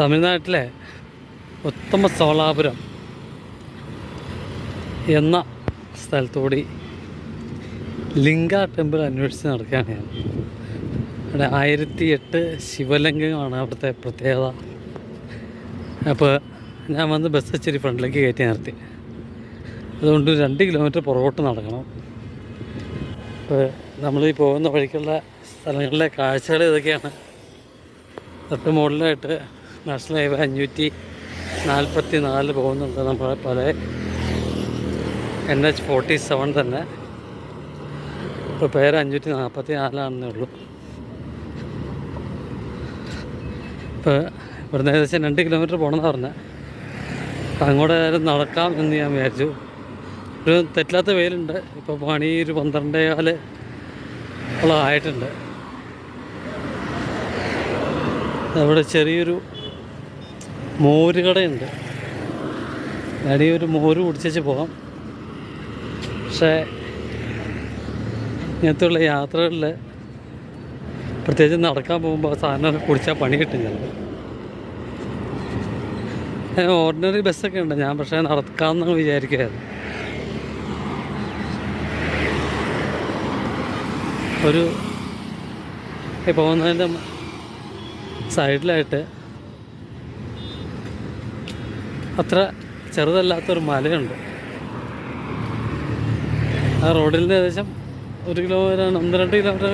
തമിഴ്നാട്ടിലെ ഉത്തമ സോളാപുരം എന്ന സ്ഥലത്തുകൂടി ലിംഗ ടെമ്പിൾ അന്വേഷിച്ച് നടക്കുകയാണ് ഞാൻ. അവിടെ ആയിരത്തി എട്ട് ശിവലിംഗമാണ് അവിടുത്തെ പ്രത്യേകത. അപ്പോൾ ഞാൻ വന്ന് ബസ് ഇച്ചിരി ഫ്രണ്ടിലേക്ക് കയറ്റി നിർത്തി. അതുകൊണ്ട് രണ്ട് കിലോമീറ്റർ പുറകോട്ട് നടക്കണം. അപ്പോൾ നമ്മൾ ഈ പോകുന്ന വഴിക്കുള്ള സ്ഥലങ്ങളിലെ കാഴ്ചകൾ ഇതൊക്കെയാണ്. തൊട്ട് മുകളിലായിട്ട് നാഷണൽ ഹൈവേ അഞ്ഞൂറ്റി നാൽപ്പത്തി നാല് പോകുന്നുണ്ട് നമ്മൾ പല എൻ എച്ച് ഫോർട്ടി സെവൻ തന്നെ. ഇപ്പോൾ പേര് അഞ്ഞൂറ്റി നാൽപ്പത്തി നാലാണെന്നേ ഉള്ളൂ. ഇപ്പോൾ ഇവിടുന്ന് ഏകദേശം രണ്ട് കിലോമീറ്റർ പോകണമെന്ന് പറഞ്ഞാൽ അപ്പം അങ്ങോട്ട് നടക്കാം എന്ന് ഞാൻ വിചാരിച്ചു. ഒരു തെറ്റില്ലാത്ത വെയിലുണ്ട്. ഇപ്പോൾ പണി ഒരു പന്ത്രണ്ടേ കാൽ ഉള്ള ആയിട്ടുണ്ട്. ചെറിയൊരു മോര് കടയുണ്ട് അടി ഒരു മോര് കുടിച്ചേച്ച് പോകാം പക്ഷേ ഇങ്ങനത്തെയുള്ള യാത്രകളിൽ പ്രത്യേകിച്ച് നടക്കാൻ പോകുമ്പോൾ സാധനമൊക്കെ കുടിച്ചാൽ പണി കിട്ടും ചിലപ്പോൾ ഓർഡിനറി ബസ്സൊക്കെ ഉണ്ട്. ഞാൻ പക്ഷേ നടക്കാമെന്ന് വിചാരിക്കുകയായിരുന്നു ഒരു പോകുന്നതിന്റെ സൈഡിലായിട്ട് അത്ര ചെറുതല്ലാത്തൊരു മലയുണ്ട്. ആ റോഡിൽ നിന്ന് ഏകദേശം ഒരു കിലോമീറ്റർ ഒന്ന് രണ്ട് കിലോമീറ്റർ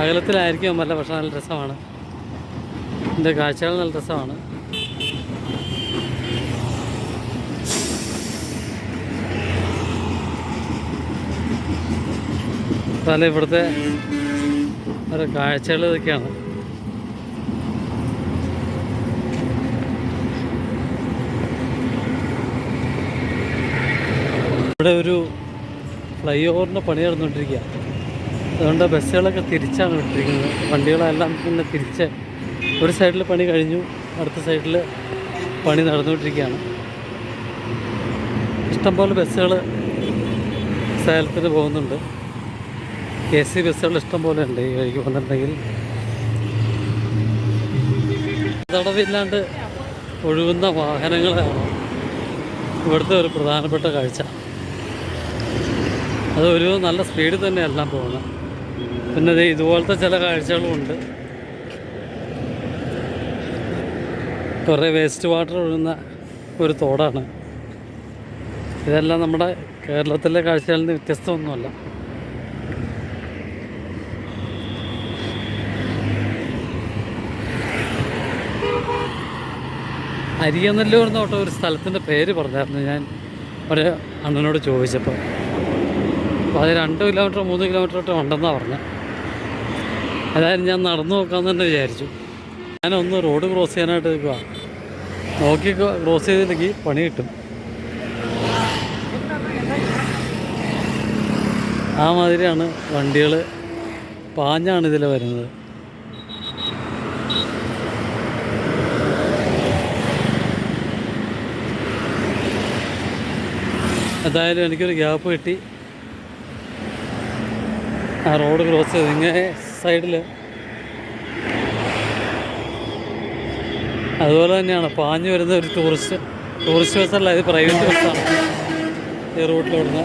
അകലത്തിലായിരിക്കും മല പക്ഷെ നല്ല രസമാണ്. എന്റെ കാഴ്ചകൾ നല്ല രസമാണ്. അതായത് ഇവിടുത്തെ ഓരോ കാഴ്ചകൾ ഇതൊക്കെയാണ്. ഇവിടെ ഒരു ഫ്ലൈ ഓവറിന്റെ പണി നടന്നുകൊണ്ടിരിക്കുക അതുകൊണ്ട് ബസ്സുകളൊക്കെ തിരിച്ചാണ് വിട്ടിരിക്കുന്നത്. വണ്ടികളെല്ലാം പിന്നെ തിരിച്ച് ഒരു സൈഡിൽ പണി കഴിഞ്ഞു അടുത്ത സൈഡിൽ പണി നടന്നുകൊണ്ടിരിക്കുകയാണ്. ഇഷ്ടംപോലെ ബസ്സുകൾ സേലത്തിന് പോകുന്നുണ്ട്. എ സി ബസ്സുകൾ ഇഷ്ടംപോലെ ഉണ്ട് ഈ വഴിക്ക് വന്നിട്ടുണ്ടെങ്കിൽ തടവില്ലാണ്ട് ഒഴുകുന്ന വാഹനങ്ങളാണ് ഇവിടുത്തെ ഒരു പ്രധാനപ്പെട്ട കാഴ്ച. അത് ഒരു നല്ല സ്പീഡിൽ തന്നെ എല്ലാം പോകുന്നത്. പിന്നെ ഇതുപോലത്തെ ചില കാഴ്ചകളും ഉണ്ട് കുറേ വേസ്റ്റ് വാട്ടർ ഒഴുകുന്ന ഒരു തോടാണ്. ഇതെല്ലാം നമ്മുടെ കേരളത്തിലെ കാഴ്ചകളിൽ നിന്ന് വ്യത്യസ്തമൊന്നുമല്ല. അരിയനല്ലൂർ എന്ന് ഒരു സ്ഥലത്തിന്റെ പേര് പറഞ്ഞായിരുന്നു ഞാൻ ഒരു അണ്ണനോട് ചോദിച്ചപ്പോൾ. അപ്പോൾ അത് രണ്ട് കിലോമീറ്റർ മൂന്ന് കിലോമീറ്റർ ഒക്കെ ഉണ്ടെന്നാണ് പറഞ്ഞത് അതായത് ഞാൻ നടന്നു നോക്കാമെന്ന് തന്നെ വിചാരിച്ചു. ഞാനൊന്ന് റോഡ് ക്രോസ് ചെയ്യാനായിട്ട് നിൽക്കുക നോക്കി ക്രോസ് ചെയ്തില്ലെങ്കിൽ പണി കിട്ടും. ആ മാതിരിയാണ് വണ്ടികൾ പാഞ്ഞാണ് ഇതിൽ വരുന്നത്. എന്തായാലും എനിക്കൊരു ഗ്യാപ്പ് കിട്ടി. ആ റോഡ് ക്രോസ് ചെയ്ത് ഇങ്ങനെ സൈഡിൽ അതുപോലെ തന്നെയാണ് പാഞ്ഞു വരുന്ന ഒരു ടൂറിസ്റ്റ് ടൂറിസ്റ്റ് ബസ്സല്ല ഇത് പ്രൈവറ്റ് ബസ്സാണ് ഈ റൂട്ടിലോടുന്ന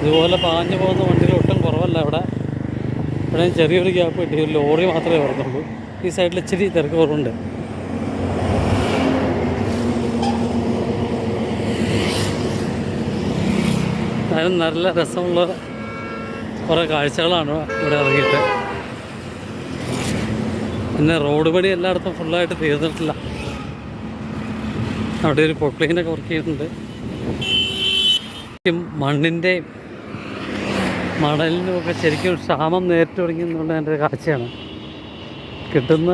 ഇതുപോലെ പാഞ്ഞു പോകുന്ന വണ്ടികൾ ഒട്ടും കുറവല്ല ഇവിടെ. ഇവിടെ ചെറിയൊരു ഗ്യാപ്പ് കിട്ടി. ഒരു ലോറി മാത്രമേ വരുന്നുള്ളൂ ഈ സൈഡിൽ ഇച്ചിരി തിരക്ക് കുറവുണ്ട്. അതിന് നല്ല രസമുള്ള കുറേ കാഴ്ചകളാണ് ഇവിടെ ഇറങ്ങിയിട്ട്. പിന്നെ റോഡ് പണി എല്ലായിടത്തും ഫുള്ളായിട്ട് തീർന്നിട്ടില്ല അവിടെ ഒരു പൊക്ലീനൊക്കെ വർക്ക് ചെയ്യുന്നുണ്ട് മണ്ണിന്റെ മണ്ണിന്റെയും മണലിനും ഒക്കെ ശരിക്കും ക്ഷാമം നേരിട്ട് തുടങ്ങി എന്നുള്ള എന്റെ കാഴ്ചയാണ്. കിട്ടുന്ന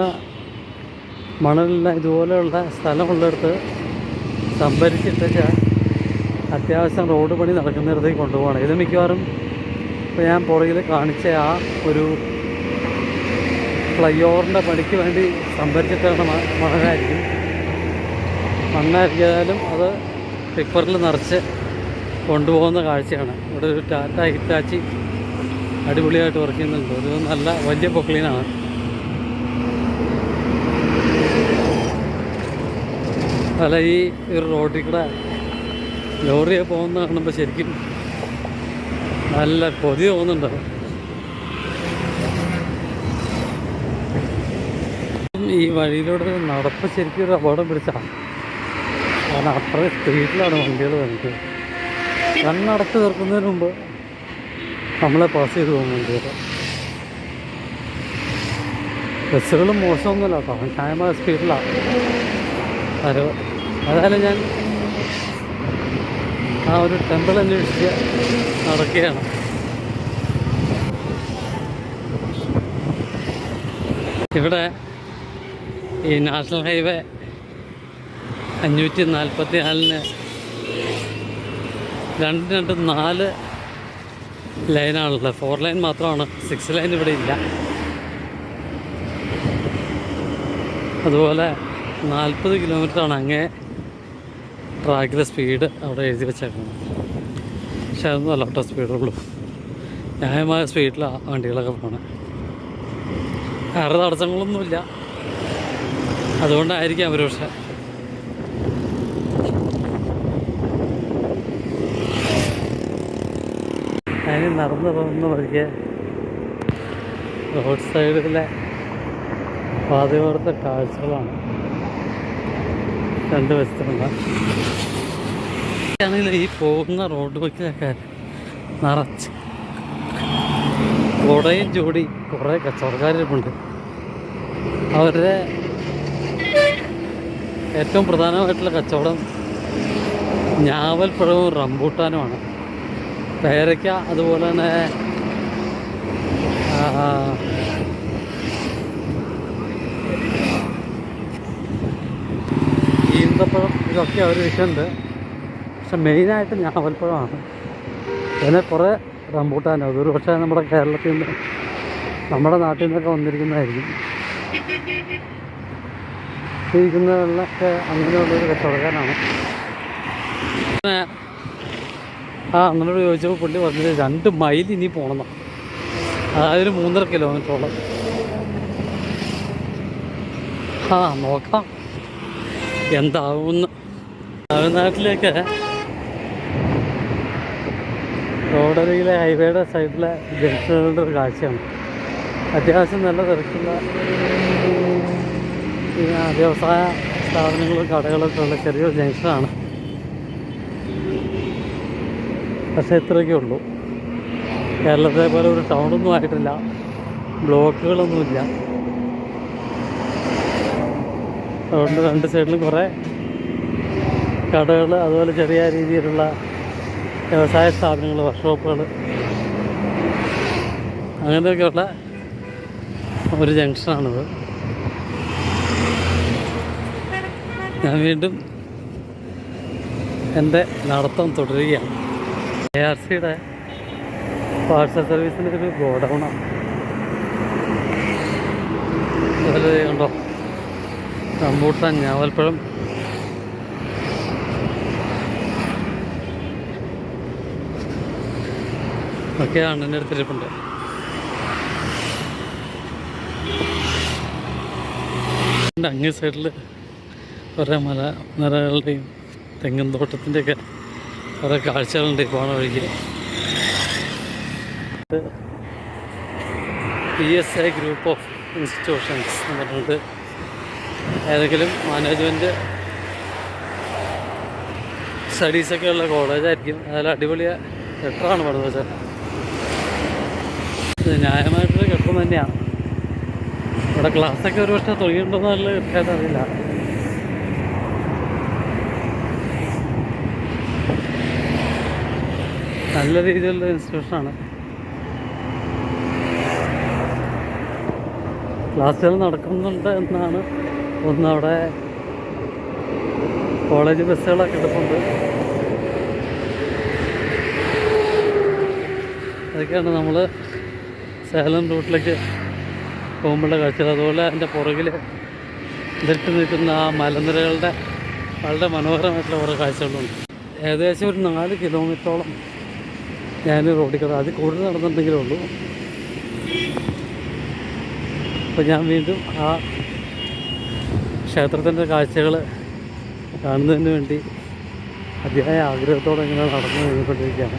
മണലെല്ലാം ഇതുപോലെയുള്ള സ്ഥലമുള്ളിടത്ത് സംഭരിച്ചിട്ടൊക്കെ അത്യാവശ്യം റോഡ് പണി നടക്കുന്നിടത്തേക്ക് കൊണ്ടുപോകണം ഇത് മിക്കവാറും ഇപ്പോൾ ഞാൻ പുറകിൽ കാണിച്ച ആ ഒരു ഫ്ലൈ ഓവറിന്റെ പണിക്ക് വേണ്ടി സംഭരിച്ചിട്ടാണ് മണലായിരിക്കും. മണ്ണായിരിക്കാലും അത് ടിപ്പറിൽ നിറച്ച് കൊണ്ടുപോകുന്ന കാഴ്ചയാണ്. ഇവിടെ ഒരു ടാറ്റ ഹിറ്റാച്ചി അടിപൊളിയായിട്ട് വർക്ക് ചെയ്യുന്നുണ്ട്. ഒരു നല്ല വലിയ പൊക്ലീനാണ് അല്ല ഈ ഒരു റോഡിൽ കൂടെ ലോറിയെ പോകുന്ന കാണുമ്പോൾ ശരിക്കും നല്ല കൊതി തോന്നുന്നുണ്ടാവും ഈ വഴിയിലൂടെ നടപ്പ് ശരിക്കും ഒരു അപകടം പിടിച്ചാണ് കാരണം അത്രയും സ്പീഡിലാണ് വണ്ടികൾ വന്നത് കണ്ണടച്ച് തീർക്കുന്നതിന് മുമ്പ് നമ്മളെ പാസ് ചെയ്ത് പോകും വണ്ടികൾ ബസ്സുകളും മോശമൊന്നുമല്ല കേട്ടോ ന്യായമായ സ്പീഡിലാണ് അത് അതായാലും ഞാൻ ആ ഒരു ടെമ്പിൾ അന്വേഷിച്ച് നടക്കുകയാണ്. ഇവിടെ ഈ നാഷണൽ ഹൈവേ അഞ്ഞൂറ്റി നാൽപ്പത്തി നാലിന് രണ്ട് രണ്ട് നാല് ലൈനാണുള്ളത്. ഫോർ ലൈൻ മാത്രമാണ്. സിക്സ് ലൈൻ ഇവിടെ ഇല്ല. അതുപോലെ നാൽപ്പത് കിലോമീറ്ററാണ് അങ്ങേ ട്രാക്കിലെ സ്പീഡ് അവിടെ എഴുതി വെച്ചേക്കുന്നത് പക്ഷെ അതൊന്നും അല്ല കേട്ടോ സ്പീഡുള്ളൂ ന്യായമായ സ്പീഡിലാണ് വണ്ടികളൊക്കെ പോണേ. വേറെ തടസ്സങ്ങളൊന്നുമില്ല അതുകൊണ്ടായിരിക്കാം ഒരു പക്ഷേ. അതിന് നടന്നു പോകുന്ന വഴിക്ക് റോഡ് സൈഡിലെ പാതയോടത്തെ കാഴ്ചകളാണ്. രണ്ട് വശത്തുള്ള ഈ പോകുന്ന റോഡ് വക്കിലൊക്കെ നിറച്ച്. കുടയും ചൂടി കുറേ കച്ചവടക്കാരിപ്പുണ്ട് അവരുടെ ഏറ്റവും പ്രധാനമായിട്ടുള്ള കച്ചവടം ഞാവൽപ്പഴവും റംബൂട്ടാനുമാണ്. പേരയ്ക്ക അതുപോലെ തന്നെ ഈന്തപ്പഴം ഇതൊക്കെ അവർ വിൽക്കുന്നുണ്ട് പക്ഷെ മെയിനായിട്ട് ഞാവൽപ്പഴമാണ് പിന്നെ കുറേ റംബൂട്ടാൻ അതൊരു പക്ഷേ നമ്മുടെ കേരളത്തിൽ നിന്ന് നമ്മുടെ നാട്ടിൽ നിന്നൊക്കെ വന്നിരിക്കുന്നതായിരിക്കും. ഇരിക്കുന്നതിലൊക്കെ അങ്ങനെയുള്ളൊരു കച്ചവടക്കാരാണ് ആ അങ്ങനോട് ചോദിച്ചപ്പോൾ പുള്ളി പറഞ്ഞത് രണ്ട് മൈൽ ഇനി പോകണം അതായത് ഒരു മൂന്നര കിലോമീറ്ററോളം ആ നോക്കാം. എന്താവുമെന്ന് തമിഴ്നാട്ടിലേക്ക്. റോഡരികിലെ ഹൈവേയുടെ സൈഡിലെ ജംഗ്ഷനുകളുടെ ഒരു കാഴ്ചയാണ്. അത്യാവശ്യം നല്ല തിരക്കുള്ള വ്യവസായ സ്ഥാപനങ്ങളും കടകളൊക്കെ ഉള്ള ചെറിയൊരു ജംഗ്ഷനാണ്. പക്ഷേ ഇത്രയൊക്കെ ഉള്ളൂ. കേരളത്തെ പോലെ ഒരു ടൗണൊന്നും ആയിട്ടില്ല. ബ്ലോക്കുകളൊന്നുമില്ല. അതുകൊണ്ട് രണ്ട് സൈഡിലും കുറേ കടകൾ അതുപോലെ ചെറിയ രീതിയിലുള്ള വ്യവസായ സ്ഥാപനങ്ങൾ വർക്ക്ഷോപ്പുകൾ അങ്ങനെയൊക്കെയുള്ള ഒരു ജംഗ്ഷനാണിത്. ഞാൻ വീണ്ടും എന്റെ നടത്തം തുടരുകയാണ്. എ ആർ സിയുടെ പാർസൽ സർവീസിന്റെ ഒരു ഗോഡൗണാണ്. അതുപോലെ റംബൂട്ടാൻ ഞാവൽപ്പഴം. ഒക്കെയാണ് എന്റെ അടുത്തിരിപ്പുണ്ട് അങ്ങേ സൈഡിൽ കുറേ മല നിറകളുടെയും തെങ്ങും തോട്ടത്തിന്റെയൊക്കെ കുറേ കാഴ്ചകളുണ്ട് പോണ വഴിക്ക്. P S I group of institutions എന്ന് പറഞ്ഞിട്ട് ഏതെങ്കിലും മാനേജ്മെന്റ് സ്റ്റഡീസൊക്കെ ഉള്ള കോളേജായിരിക്കും അതായത് അടിപൊളിയ കെട്ടറാണ് പറഞ്ഞത് വെച്ചാൽ ഇത് ന്യായമായിട്ടൊരു കെട്ടിടം തന്നെയാണ്. ഇവിടെ ക്ലാസ്സൊക്കെ ഒരു പക്ഷേ തുടങ്ങിയിട്ടുണ്ടോയെന്നുള്ള കൃത്യമായിട്ട് അറിയില്ല. നല്ല രീതിയിലുള്ള ഇൻസ്റ്റിറ്റ്യൂഷനാണ് ക്ലാസ്സുകൾ നടക്കുന്നുണ്ട് എന്നാണ് ഒന്ന് അവിടെ കോളേജ് ബസ്സുകളൊക്കെ കിടപ്പുണ്ട് അതൊക്കെയാണ് നമ്മൾ സേലം റൂട്ടിലേക്ക് പോകുമ്പോഴുള്ള കാഴ്ചകൾ. അതുപോലെ അതിന്റെ പുറകിൽ ഇതിട്ട് നിൽക്കുന്ന ആ മലനിരകളുടെ വളരെ മനോഹരമായിട്ടുള്ള കുറേ കാഴ്ചകളുണ്ട്. ഏകദേശം ഒരു നാല് കിലോമീറ്ററോളം ഞാൻ റോഡിൽ കിടന്നു അതിൽ കൂടുതൽ നടന്നിട്ടുണ്ടെങ്കിലേ ഉള്ളൂ. അപ്പോൾ ഞാൻ വീണ്ടും ആ ക്ഷേത്രത്തിന്റെ കാഴ്ചകൾ കാണുന്നതിന് വേണ്ടി അതിയായ ആഗ്രഹത്തോടെ ഇങ്ങനെ നടന്നു കഴിഞ്ഞുകൊണ്ടിരിക്കുകയാണ്.